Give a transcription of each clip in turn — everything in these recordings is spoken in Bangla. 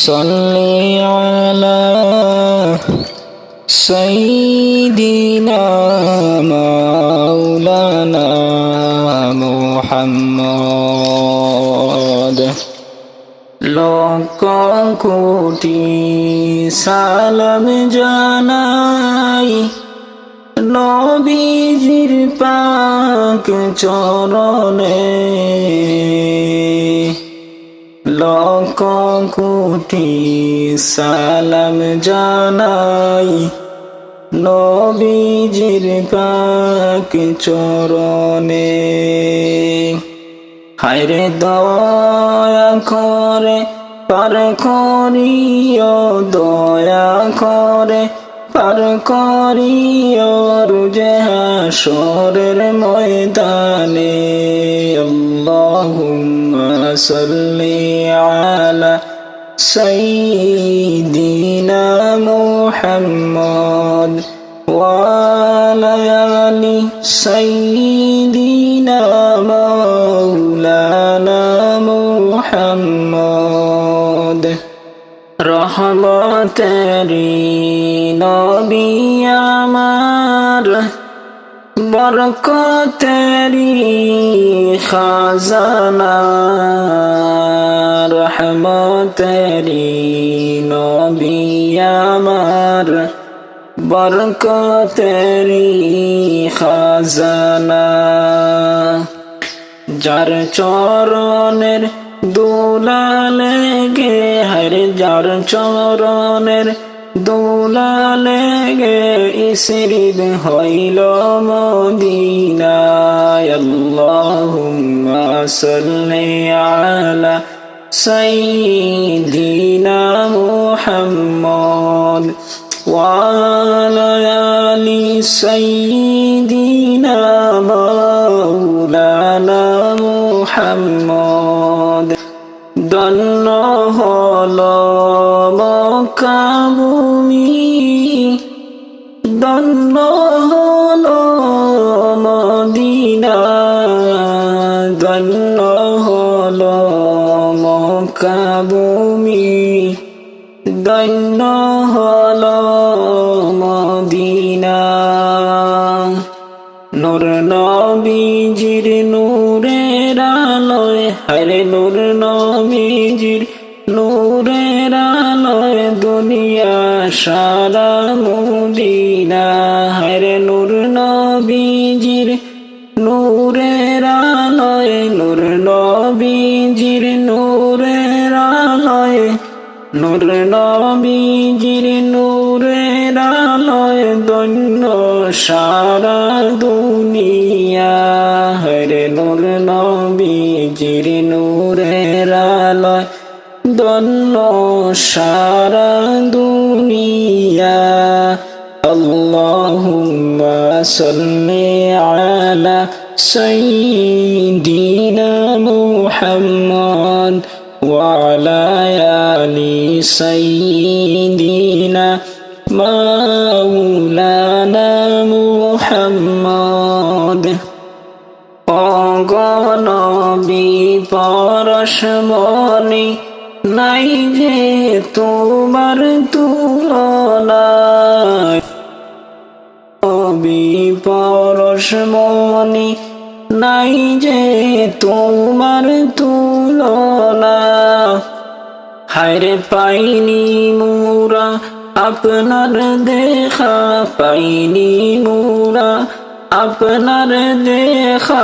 صل على سيدنا مولانا محمد লক্ষ কোটি সালাম জানাই নবীজির পাক চরণে কোটি সালাম জানাই নবীজির পাক চরণে হায়রে দয়া করে পার করিও দয়া করে পার করিও রুজে হাসরের ময়দানে আল্লাহুম্মা সাল্লি আলা سيدنا محمد وعلى آل سيدنا مولانا محمد رحمة نبي أمان বরকতেরি খাজানা রহমতেরি নবী আমার বরকতেরি খাজানা যার চরণের দোলালে গে হরে যার চরণের দোলা লেগে ইসরিদ হইল মদিনায়। আল্লাহুম্মা সাল্লি আলা সাইয়্যিদিনা মুহাম্মদ। ওয়া আলা আলি সাইয়্যিদিনা দন্ন হল মদিনা, দন্ন হল মকাবুমি দন্য হল মদিনা। নূর নবীজির নূরের আলোয় হরে নূর নবীজির নূরের আলোয় দুনিয়া, সারা মুদিনা। হরে নূর নবীজির, নূরের আলোয়, নূর নবীজির, নূরের আলোয়। নূর নবীজির, নূরের আলোয় দন্য সারা দুনিয়া। হরে নূর নবীজির সারা দুনিয়া اللهم صل على سيدنا محمد وعلى آل سيدنا مولانا محمد অগণবী পরশমণি নাই যে তোমার তুলনা নবী পরশমণি নাই যে তোমার তুলনা হায়রে পাইনি মুরা, আপনার দেখা পাইনি মুরা, আপনার দেখা।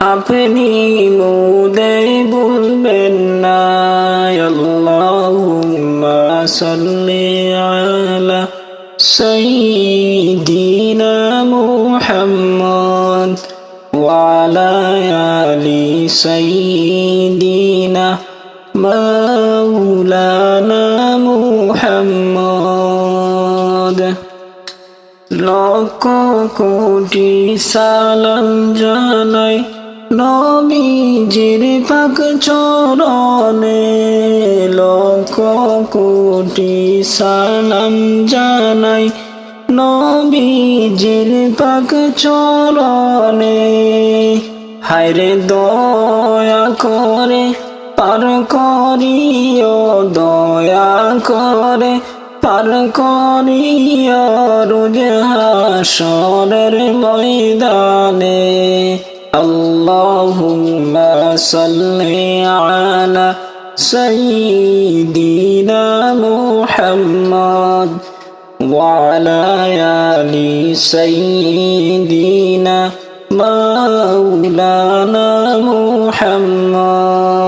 আপনি মুদে বলবেন না। صل على سيدنا محمد وعلى آل سيدنا مولانا محمد لقد كنت سلام جنائي নবীজির পাক চরণে লক্ষ কোটি সালাম জানাই। নবীজির পাক চরণে হায়রে দয়া করে, পার করিও দয়া করে, পার করিও রোজ হাসরের ময়দানে اللهم صل على سيدنا محمد وعلى آل سيدنا مولانا محمد.